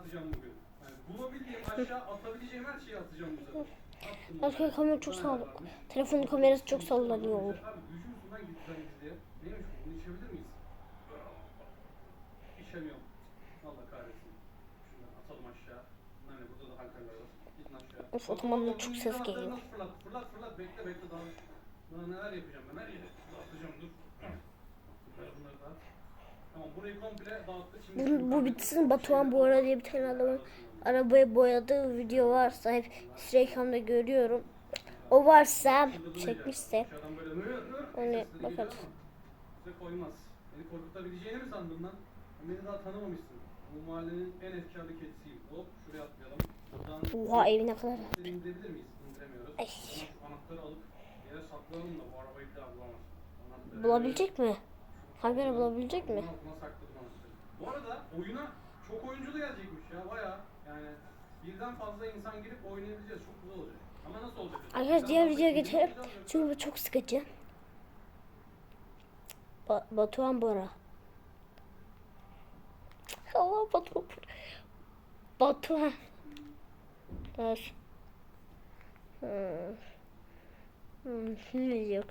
atacağım bugün. Yani bulabildiğim aşağı atabileceğim her şeyi atacağım bu sefer. Arkadaşlar kamera çok sağ Telefonun kamerası çok sallanıyor. Abi düşüyorsun lan gitsen diye. Neymiş bu? Bunu içebilir miyiz? İçemiyorum. Allah kahretsin. Şunları atalım aşağı. Hani burada da halkalar var. Gidin aşağı. Of, otomandan çok ses geliyor. Fırlat fırlat fırlat bekle bekle daha. Daha neler yapacağım ben her yere. Atacağım dur. Bunları bunları da at. Bu, bu bitsin Batuhan bu arada diye bir tane adamın arabayı boyadığı video varsa hep Instagram'da görüyorum. O varsa çekmişse geliyor bakarız. Bize koymaz. Beni korkutabileceğini mi sandın lan? Beni daha tanımamışsın. Bu mahallenin en efkarlı kedisiyim. Hop şuraya atlayalım. Buradan oha evi ne kadar indirebilir miyiz? İndiremiyoruz. Ay. Anahtarı alıp yere saklayalım da bu arabayı bir daha bulamaz. Bulabilecek mi? Kamera bulabilecek mi? Bu arada oyuna çok oyuncu da gelecekmiş ya baya. Yani birden fazla insan girip oynayabileceğiz. Çok güzel olacak. Ama nasıl olacak? Arkadaşlar diğer videoya geçelim. Çünkü bu çok sıkıcı. Ba Batuhan Bora. Allah Batuhan Bora. Batuhan. Dur. Hmm. Hmm, şimdi yok.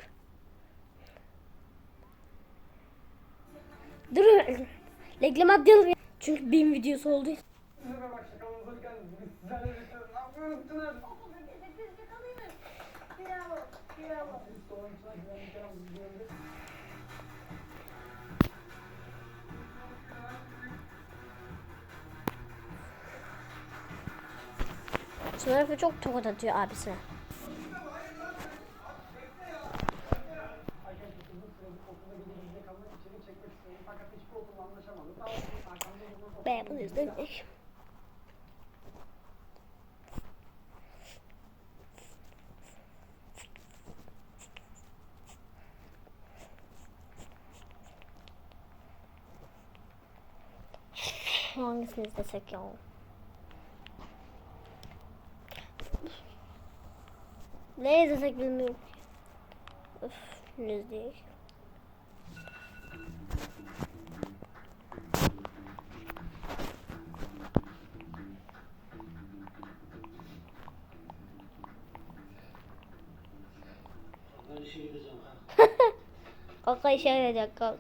Dur. Reklam atlayalım. ya. Çünkü bin videosu oldu. Merhaba bak şakamızı bir kere Ben bunu izlemek. Hangisini izlesek ya? Ne izlesek bilmiyorum. Öf, ne izleyek? Kalk işe yarayacak kalk.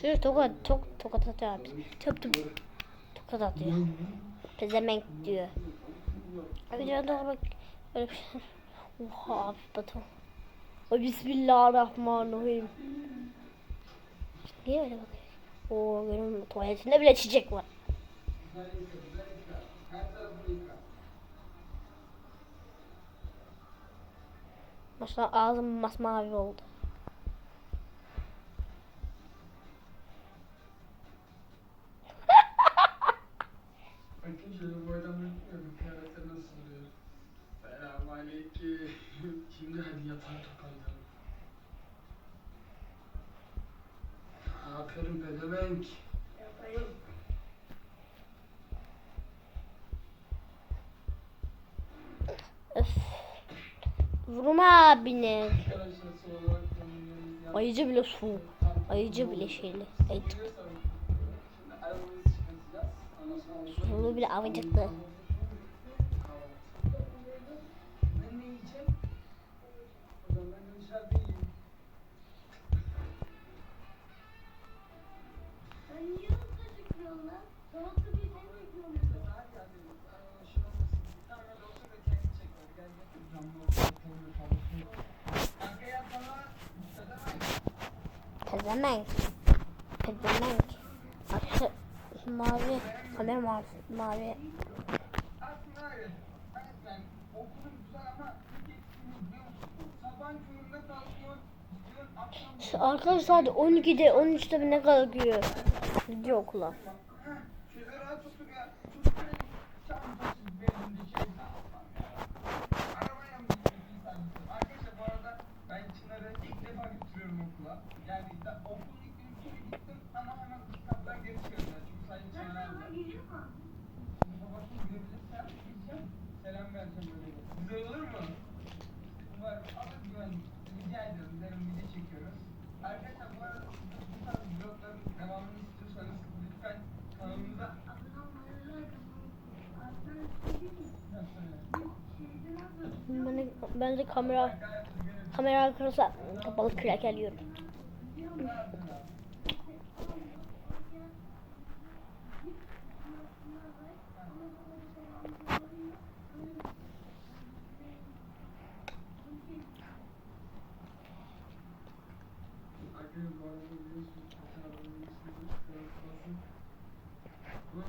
Çocuk tokat tok tokat atıyor abi. Tıp tokat atıyor. Pezemenk diyor. Canına bak. Öyle bir şey. Oha abi batı. Bismillahirrahmanirrahim. Niye öyle bakıyor? Oo benim tuvaletinde bile çiçek var. Maşallah ağzım masmavi oldu. Aferin pezevenk. Yapayım. Öf. Vurma abine. Ayıcı bile su. Ayıcı bile şeyli. Ayıcık. Sulu bile avıcıklı. Pezemenk. Pezemenk. Şu mavi. Kamera mavi. Mavi. Aslında öyle. Ben okulum güzel ama tek eksiğimiz biliyor musun? Sabahın köründe kalkıyor, gidiyorsun akşam Şu Arkadaş saat 12'de 13'te bir ne kalkıyor. Gidiyor okula. Ben de, kamera kamera arkası kapalı kraker yiyorum.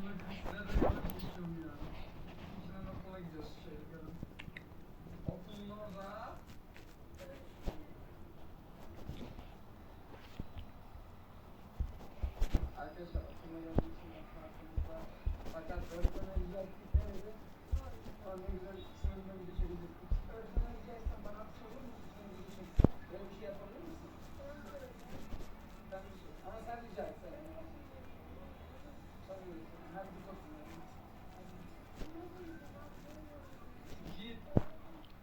Arkadaşlar bu Öğretmen güzelse bana sorur musun? Çekecek. Böyle bir şey yapabilir misin? Ben bir şey. Ama sen rica et. Sen Sen bilirsin. Her bir olsun. Git.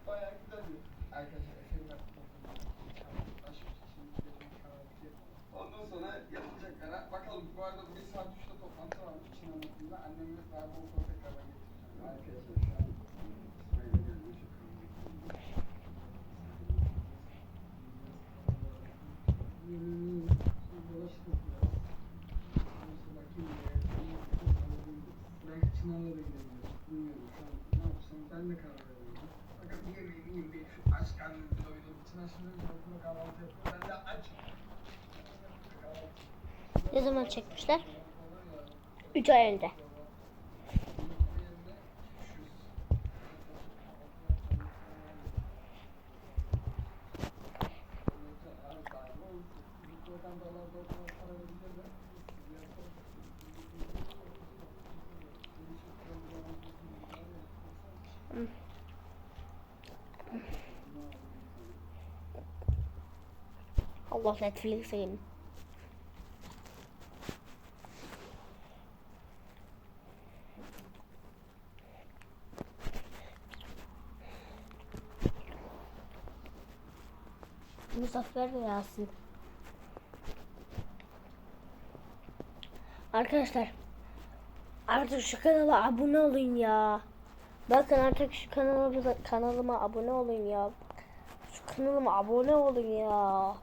Bayağı güzel bir. Arkadaşlar efendim ben Ondan sonra yapılacak karar. Bakalım bu arada bir saat üçte toplantı varmış Çin anlatımda. Annemle daha bu okula tekrardan getireceğim. Arkadaşlar şu an İsmail'e gelmiş. Belki Çınar'la da gidebiliriz. Bilmiyorum şu an ne yapsam ben de karar veremedim. Fakat bir yemeğimi yiyeyim bir şu aç karnımı doyurayım. Çınar şimdi önce okula kahvaltı yapıyor. Ben de aç. Ne zaman çekmişler? 3 ay önce. Allah Netflix'e gelin. Muzaffer ve Yasin. Arkadaşlar artık şu kanala abone olun ya. Bakın artık şu kanalıma, kanalıma abone olun ya. Şu kanalıma abone olun ya.